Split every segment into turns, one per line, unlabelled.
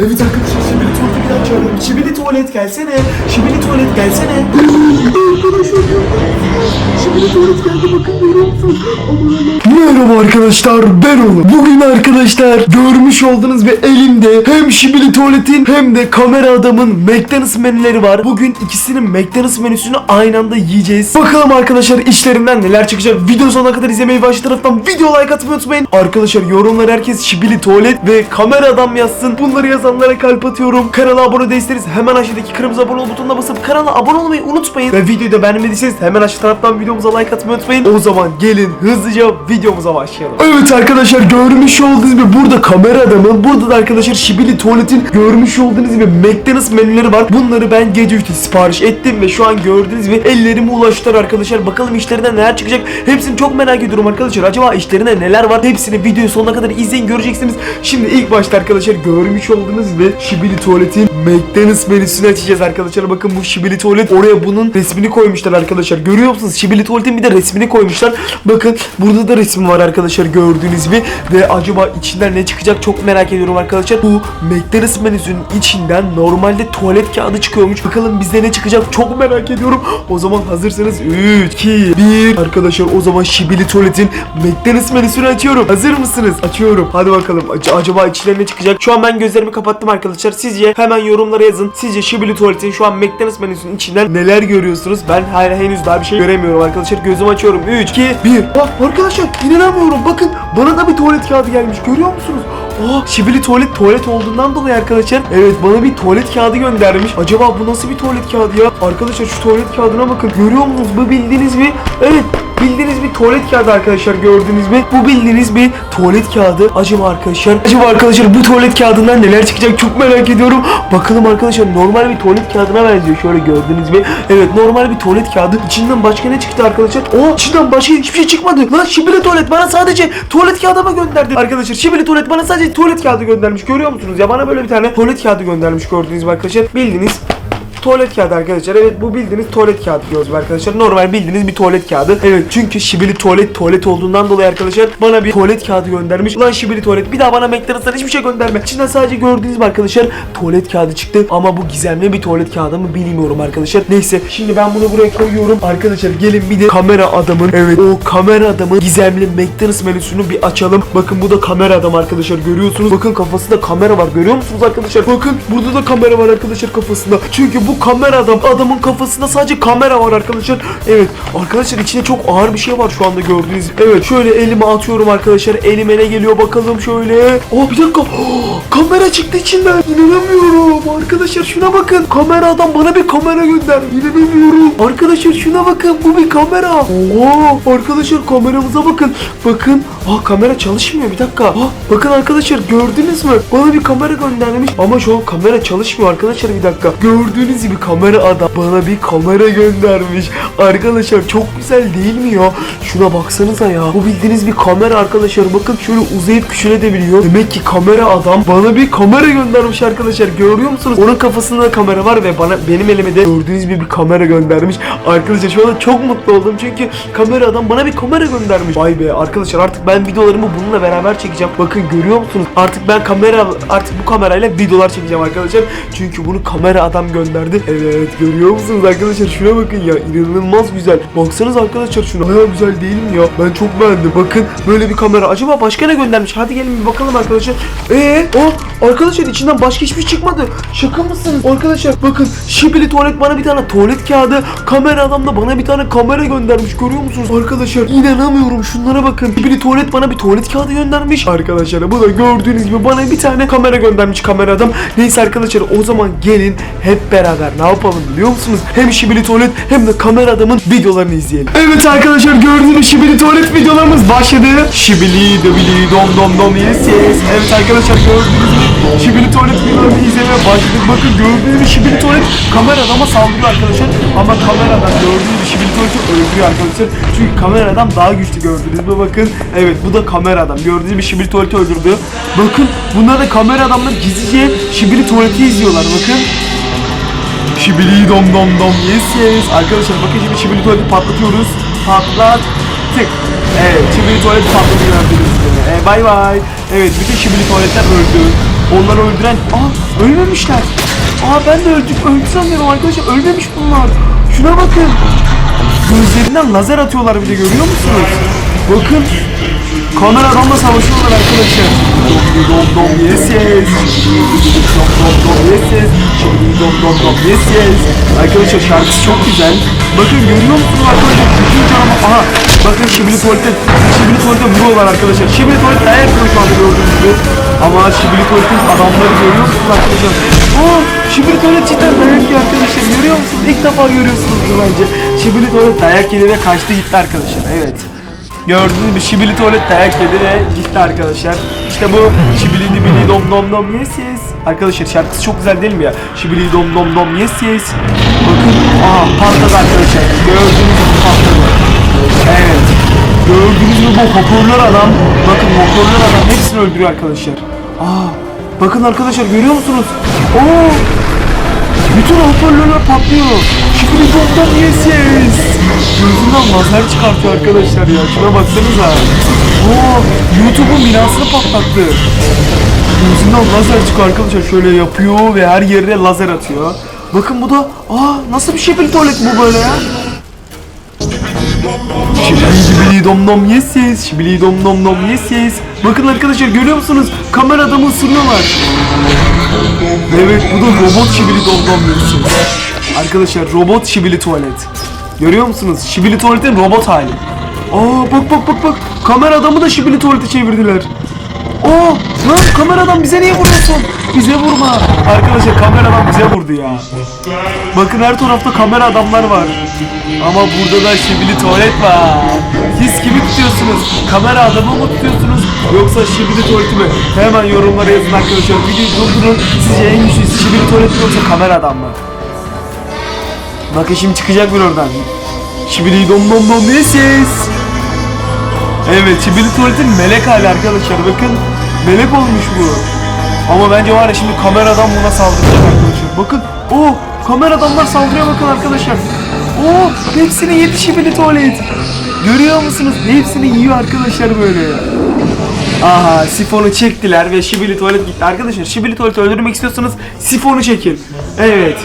Evet arkadaşlar Şibili tuvaleti bir daha çağırıyorum. Şibili tuvalet gelsene. Şibili tuvalet gelsene. arkadaşlar Merhaba arkadaşlar ben Onur. Bugün arkadaşlar görmüş olduğunuz bir elimde hem Şibili tuvaletin hem de kamera adamın McDonald's menüleri var. Bugün ikisinin McDonald's menüsünü aynı anda yiyeceğiz. Bakalım arkadaşlar işlerinden neler çıkacak. Video sonuna kadar izlemeyi baş taraftan video like atmayı unutmayın. Arkadaşlar yorumlar herkes Şibili tuvalet ve kamera adam yazsın. Bunları yazanlara kalp atıyorum. Kanala abone değilseniz hemen aşağıdaki kırmızı abone ol butonuna basıp kanala abone olmayı unutmayın. Ve videoyu da beğenmediyseniz hemen aşağı taraftan videomuza like atmayı unutmayın. O zaman gelin hızlıca videomuza başlayalım. Evet arkadaşlar görmüş olduğunuz gibi burada kamera adamın burada da arkadaşlar Şibili tuvaletin görmüş olduğunuz gibi McDonald's menüleri var. Bunları ben gece 3'te sipariş ettim ve şu an gördüğünüz gibi ellerime ulaştılar arkadaşlar. Bakalım işlerinden neler çıkacak. Hepsini çok merak ediyorum arkadaşlar. Acaba işlerinde neler var? Hepsini videoyu sonuna kadar izleyin göreceksiniz. Şimdi ilk başta arkadaşlar görmüş olduğunuz gibi Şibili tuvaletin McDonald's menüsünü açacağız arkadaşlar. Bakın bu Şibili tuvalet oraya bunun resmini koymuşlar arkadaşlar. Görüyor musunuz? Şibili tuvaletin bir de resmini koymuşlar. Bakın burada da resmi var arkadaşlar gördüğünüz gibi. Ve acaba içinden ne çıkacak çok merak ediyorum arkadaşlar. Bu McDonald's menüsünün içinden normalde tuvalet kağıdı çıkıyormuş. Bakalım bizde ne çıkacak çok merak ediyorum. O zaman hazırsanız 3, 2, 1. Arkadaşlar o zaman Şibili tuvaletin McDonald's menüsünü açıyorum. Hazır mısınız? Açıyorum. Hadi bakalım. Ac- acaba içinden ne çıkacak? Şu an ben gözlerimi kapattım arkadaşlar. Sizce hemen yorumlara yazın. Sizce Şibili tuvaletin şu an McDonald's menüsünün içinden neler görüyorsunuz? Ben hala henüz daha bir şey göremiyorum arkadaşlar. Gözümü açıyorum. 3, 2, 1. Bak arkadaşlar inanamıyorum. Bakın bana da bir tuvalet kağıdı gelmiş. Görüyor musunuz? Aa, Şibili tuvalet tuvalet olduğundan dolayı arkadaşlar. Evet bana bir tuvalet kağıdı göndermiş. Acaba bu nasıl bir tuvalet kağıdı ya? Arkadaşlar şu tuvalet kağıdına bakın. Görüyor musunuz? Bu bildiğiniz bir evet Bildiğiniz bir tuvalet kağıdı arkadaşlar gördüğünüz gibi. Bu bildiğiniz bir tuvalet kağıdı. Acaba arkadaşlar, acaba arkadaşlar bu tuvalet kağıdından neler çıkacak çok merak ediyorum. Bakalım arkadaşlar normal bir tuvalet kağıdına benziyor şöyle gördüğünüz gibi. Evet normal bir tuvalet kağıdı. İçinden başka ne çıktı arkadaşlar? Oo içinden başka hiçbir şey çıkmadı. Lan şibili tuvalet bana sadece tuvalet kağıdı mı gönderdi? Arkadaşlar şibili tuvalet bana sadece tuvalet kağıdı göndermiş. Görüyor musunuz? Ya bana böyle bir tane tuvalet kağıdı göndermiş gördüğünüz gibi arkadaşlar. Bildiğiniz Tuvalet kağıdı arkadaşlar. Evet bu bildiğiniz tuvalet kağıdı diyoruz arkadaşlar. Normal bildiğiniz bir tuvalet kağıdı. Evet çünkü şibili tuvalet tuvalet olduğundan dolayı arkadaşlar bana bir tuvalet kağıdı göndermiş. Ulan şibili tuvalet bir daha bana McDonald's'tan hiçbir şey gönderme. İçinden sadece gördüğünüz gibi arkadaşlar tuvalet kağıdı çıktı. Ama bu gizemli bir tuvalet kağıdı mı bilmiyorum arkadaşlar. Neyse şimdi ben bunu buraya koyuyorum. Arkadaşlar gelin bir de kamera adamın evet o kamera adamın gizemli McDonald's menüsünü bir açalım. Bakın bu da kamera adam arkadaşlar görüyorsunuz. Bakın kafasında kamera var görüyor musunuz arkadaşlar? Bakın burada da kamera var arkadaşlar kafasında. Çünkü bu kamera adam adamın kafasında sadece kamera var arkadaşlar. Evet arkadaşlar içinde çok ağır bir şey var şu anda gördüğünüz. Evet şöyle elime atıyorum arkadaşlar. Elime ne geliyor bakalım şöyle. Aa bir dakika. kamera çıktı içinden. İnanamıyorum. Arkadaşlar şuna bakın. Kamera adam bana bir kamera gönderdi. İnanamıyorum. Arkadaşlar şuna bakın. Bu bir kamera. Oo arkadaşlar kameramıza bakın. Bakın. Aa kamera çalışmıyor bir dakika. Aa, bakın arkadaşlar gördünüz mü? Bana bir kamera göndermiş. Ama şu an kamera çalışmıyor arkadaşlar bir dakika. Gördüğünüz gibi kamera adam bana bir kamera göndermiş. Arkadaşlar çok güzel değil mi ya? Şuna baksanıza ya. Bu bildiğiniz bir kamera arkadaşlar. Bakın şöyle uzayıp küçülebiliyor. Demek ki kamera adam bana bir kamera göndermiş arkadaşlar. Görüyor musunuz? Onun kafasında da kamera var ve bana benim elime de gördüğünüz gibi bir kamera göndermiş. Arkadaşlar şu anda çok mutlu oldum çünkü kamera adam bana bir kamera göndermiş. Vay be arkadaşlar artık ben videolarımı bununla beraber çekeceğim. Bakın görüyor musunuz? Artık ben kamera artık bu kamerayla videolar çekeceğim arkadaşlar. Çünkü bunu kamera adam gönderdi. Evet görüyor musunuz arkadaşlar? Şuna bakın ya inanılmaz güzel. Baksanız arkadaşlar şuna bayağı güzel değil mi ya? Ben çok beğendim. Bakın böyle bir kamera. Acaba başka ne göndermiş? Hadi gelin bir bakalım arkadaşlar. Eee? O arkadaşlar içinden başka hiçbir şey çıkmadı. Şaka mısınız? Arkadaşlar bakın Şibili tuvalet bana bir tane tuvalet kağıdı. Kamera adam da bana bir tane kamera göndermiş. Görüyor musunuz? Arkadaşlar inanamıyorum. Şunlara bakın. Şibili tuvalet bana bir tuvalet kağıdı göndermiş. Arkadaşlar bu da gördüğünüz gibi bana bir tane kamera göndermiş kamera adam. Neyse arkadaşlar o zaman gelin hep beraber ne yapalım biliyor musunuz? Hem Şibili tuvalet hem de kamera adamın videolarını izleyelim. Evet arkadaşlar gördüğünüz Şibili tuvalet videolarımız başladı. Şibili döbili dom dom dom yes yes. Evet arkadaşlar gördüğünüz gibi Şibili tuvalet videolarını izlemeye başladık. Bakın gördüğünüz Şibili tuvalet kamera adama saldırıyor arkadaşlar. Ama kamera adam gördüğünüz Şibili tuvaleti öldürüyor arkadaşlar. Çünkü kamera adam daha güçlü gördünüz mü bakın. Evet bu da kamera adam. Gördüğünüz gibi Şibili tuvaleti öldürdü. Bakın bunlar da kamera adamlar gizlice Şibili tuvaleti izliyorlar bakın. Şibili dom dom dom yes yes. Arkadaşlar bakın şimdi şibili tuvaleti patlatıyoruz. Patlattık. Evet şibili tuvalet patladı gördüğünüz gibi. E, bay bay. Evet bütün şibili tuvaletler öldü. Onları öldüren... Aa ölmemişler. Aa ben de öldük. Öldü sanıyorum arkadaşlar. Ölmemiş bunlar. Şuna bakın. Gözlerinden lazer atıyorlar bir de görüyor musunuz? Bakın. Kamera adamla savaşıyorlar arkadaşlar. Yes yes. Yes yes. Dom dom yes yes. Arkadaşlar şarkısı çok güzel. Bakın görüyor musunuz arkadaşlar? Şibili Tuvalet'te Şibili Tuvalet'te vuruyorlar arkadaşlar. Şibili Tuvalet dayak yiyor şu anda gördüğünüz gibi. Ama Şibili Tuvalet'in adamları görüyor musunuz arkadaşlar? Aa Şibili Tuvalet cidden dayak yiyor arkadaşlar. Görüyor musunuz? İlk defa görüyorsunuz bence. Şibili Tuvalet dayak yedi ve kaçtı gitti arkadaşlar. Evet. Gördüğünüz gibi şibili tuvalet dayak yedi ve gitti arkadaşlar. İşte bu şibili dibili dom dom dom yes yes. Arkadaşlar şarkısı çok güzel değil mi ya? Şibili dom dom dom yes yes. Bakın aa patladı arkadaşlar. Gördüğünüz gibi patladı. Evet. Gördüğünüz gibi bu hoparlör adam. Bakın hoparlör adam hepsini öldürüyor arkadaşlar. Aa bakın arkadaşlar görüyor musunuz? Oo bütün hoparlörler patlıyor. Şifre bomba yes yes. Gözünden lazer çıkartıyor arkadaşlar ya. Şuna baksanıza. Oo, YouTube'un binasını patlattı. Gözünden lazer çıkıyor arkadaşlar. Şöyle yapıyor ve her yerine lazer atıyor. Bakın bu da aa nasıl bir şifre tuvalet bu böyle ya? Şibili dom dom yes yes. Şibili dom dom dom yes yes. Bakın arkadaşlar görüyor musunuz? Kamera adamı ısırıyorlar. Evet bu da robot şibili dom dom yes. Arkadaşlar robot şibili tuvalet. Görüyor musunuz? Şibili tuvaletin robot hali. Aa bak bak bak bak. Kamera adamı da şibili tuvalete çevirdiler. Oo lan kamera adam bize niye vuruyorsun? Bize vurma. Arkadaşlar kamera adam bize vurdu ya. Bakın her tarafta kamera adamlar var. Ama burada da şibili tuvalet var. Siz kimi tutuyorsunuz? Kamera adamı mı tutuyorsunuz? Yoksa şibili tuvaleti mi? Hemen yorumlara yazın arkadaşlar. Videoyu durdurun. Sizce en güçlüsü şibili tuvalet mi yoksa kamera adam mı? Bakın şimdi çıkacak bir oradan. Şibili dom dom dom yes yes. Evet şibili tuvaletin melek hali arkadaşlar bakın. Melek olmuş bu. Ama bence var ya şimdi kameradan buna saldıracak arkadaşlar. Bakın. o kamera adamlar saldırıyor bakın arkadaşlar. o hepsini yedi şibili tuvalet. Görüyor musunuz? Hepsini yiyor arkadaşlar böyle. Aha sifonu çektiler ve şibili tuvalet gitti. Arkadaşlar şibili tuvaleti öldürmek istiyorsanız sifonu çekin. Evet.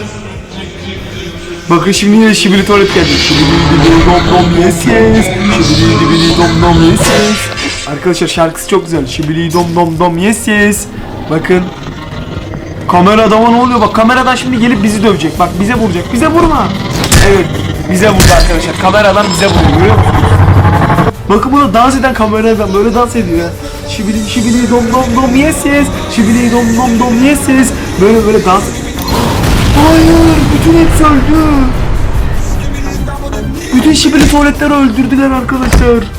Bakın şimdi yine şibili tuvalet geldi. Şibili dibili dom dom yes yes. Şibili dibili dom dom yes yes. Arkadaşlar şarkısı çok güzel. Şibili dom dom dom yes yes. Bakın. Kamera adama ne oluyor? Bak kameradan şimdi gelip bizi dövecek. Bak bize vuracak. Bize vurma. Evet. Bize vurdu arkadaşlar. Kameradan bize vuruyor. Görüyor musunuz? Bakın burada dans eden kameradan böyle dans ediyor ya. Şibili şibili dom dom dom yes yes. Şibili dom dom dom yes yes. Böyle böyle dans Hayır, bütün hepsi öldü. Bütün şibili tuvaletleri öldürdüler arkadaşlar.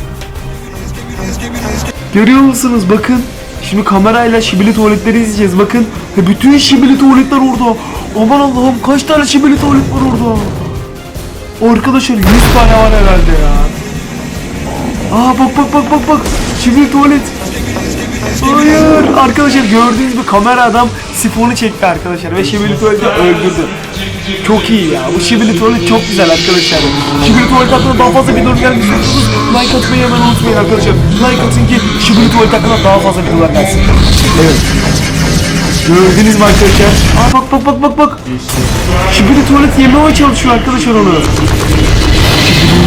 Görüyor musunuz? Bakın. Şimdi kamerayla şibili tuvaletleri izleyeceğiz. Bakın. Bütün şibili tuvaletler orada. Aman Allah'ım kaç tane şibili tuvalet var orada. Arkadaşlar 100 tane var herhalde ya. Aa bak bak bak bak bak. Şibili tuvalet. Hayır arkadaşlar gördüğünüz gibi kamera adam sifonu çekti arkadaşlar ve Şibili Tuvalet'i öldürdü. Çok iyi ya. Bu Şibili Tuvalet çok güzel arkadaşlar. Şibili Tuvalet hakkında daha fazla video gelmek istiyorsanız like atmayı hemen unutmayın arkadaşlar. Like atın ki Şibili Tuvalet hakkında daha fazla videolar gelsin. Evet. Gördünüz mü arkadaşlar? Aa bak bak bak bak bak. Şibili Tuvalet yemeye çalışıyor arkadaşlar onu.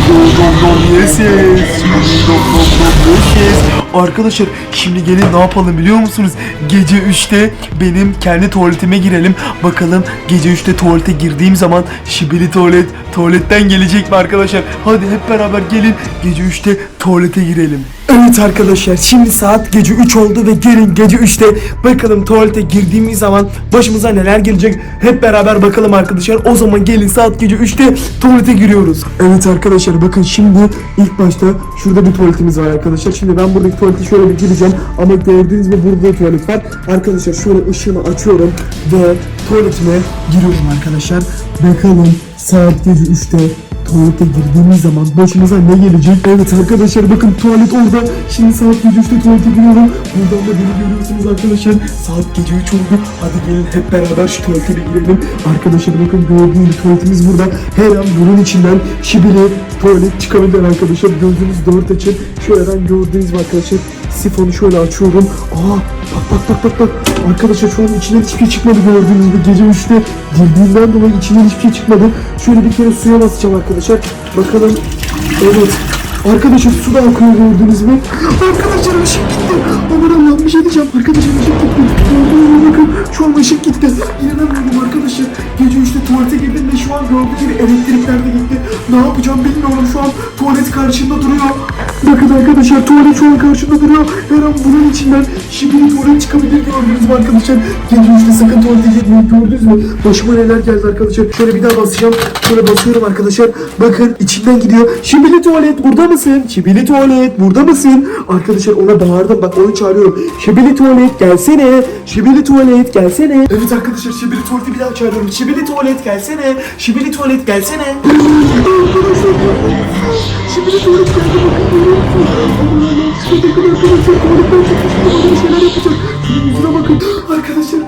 Dom dom dom yes yes. Dom dom dom yes yes. Arkadaşlar şimdi gelin ne yapalım biliyor musunuz? Gece 3'te benim kendi tuvaletime girelim. Bakalım gece 3'te tuvalete girdiğim zaman şibili tuvalet tuvaletten gelecek mi arkadaşlar? Hadi hep beraber gelin gece 3'te tuvalete girelim. Evet arkadaşlar şimdi saat gece 3 oldu ve gelin gece 3'te bakalım tuvalete girdiğimiz zaman başımıza neler gelecek hep beraber bakalım arkadaşlar. O zaman gelin saat gece 3'te tuvalete giriyoruz. Evet arkadaşlar bakın şimdi ilk başta şurada bir tuvaletimiz var arkadaşlar. Şimdi ben buradaki tuvalete şöyle bir gireceğim ama gördüğünüz gibi burada da tuvalet var. Arkadaşlar şöyle ışığını açıyorum ve tuvaletime giriyorum arkadaşlar. Bakalım saat gece 3'te tuvalete girdiğimiz zaman başımıza ne gelecek? Evet arkadaşlar bakın tuvalet orada. Şimdi saat gece 3'te tuvalete giriyorum. Buradan da beni görüyorsunuz arkadaşlar. Saat gece 3 oldu. Hadi gelin hep beraber şu tuvalete girelim. Arkadaşlar bakın gördüğünüz gibi tuvaletimiz burada. Her an bunun içinden şibili tuvalet çıkabilir arkadaşlar. Gözünüzü dört açın. Şöyle gördüğünüz gibi arkadaşlar sifonu şöyle açıyorum. Aa bak bak bak bak bak. Arkadaşlar şu an içinden hiçbir şey çıkmadı gördüğünüz gibi. Gece 3'te girdiğinden dolayı içinden hiçbir şey çıkmadı. Şöyle bir kere suya basacağım arkadaşlar. Bakalım. Evet. Arkadaşlar su da akıyor gördünüz mü? Arkadaşlar ışık gitti. Aman Allah'ım bir şey diyeceğim. Arkadaşlar ışık gitti. Gördüğünüz bakın. Şu an ışık gitti. İnanamıyorum arkadaşlar. Gece 3'te tuvalete girdim ve şu an gördüğünüz gibi elektrikler de gitti. Ne yapacağım bilmiyorum şu an. Tuvalet karşımda duruyor. Bakın arkadaşlar tuvalet şu an karşımda duruyor. Her an bunun içinden şimdi tuvalet çıkabilir gördünüz mü arkadaşlar. Gece 3'te sakın tuvalete girmeyin gördünüz mü? Başıma neler geldi arkadaşlar. Şöyle bir daha basacağım. Şöyle basıyorum arkadaşlar. Bakın içinden gidiyor. Şibili tuvalet burada mısın? Şibili tuvalet burada mısın? Arkadaşlar ona bağırdım bak onu çağırıyorum. Şibili tuvalet gelsene. Şibili tuvalet gelsene. Evet arkadaşlar şibili tuvaleti bir daha çağırıyorum. Şibili tuvalet gelsene. Şibili tuvalet gelsene. Arkadaşlar Şibili tuvalet geldi bakın görüyor musun? Aman Allah'ım şurada bakın arkadaşlar tuvaletten çıkmış bana bir şeyler yapacak. Şunun yüzüne bakın. Arkadaşlar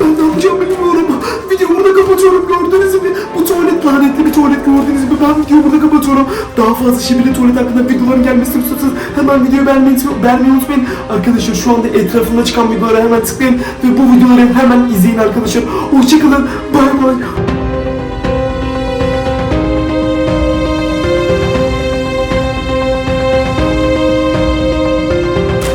ben ne yapacağım bilmiyorum. Videoyu burada kapatıyorum gördüğünüz gibi. Bu tuvalet lanetli bir tuvalet gördüğünüz gibi. Ben videoyu burada kapatıyorum. Daha fazla şibili tuvalet hakkında videoların gelmesini istiyorsanız hemen videoyu beğenmeyi, beğenmeyi unutmayın. Arkadaşlar şu anda etrafında çıkan videolara hemen tıklayın. Ve bu videoları hemen izleyin arkadaşlar. Hoşçakalın. Bay bay.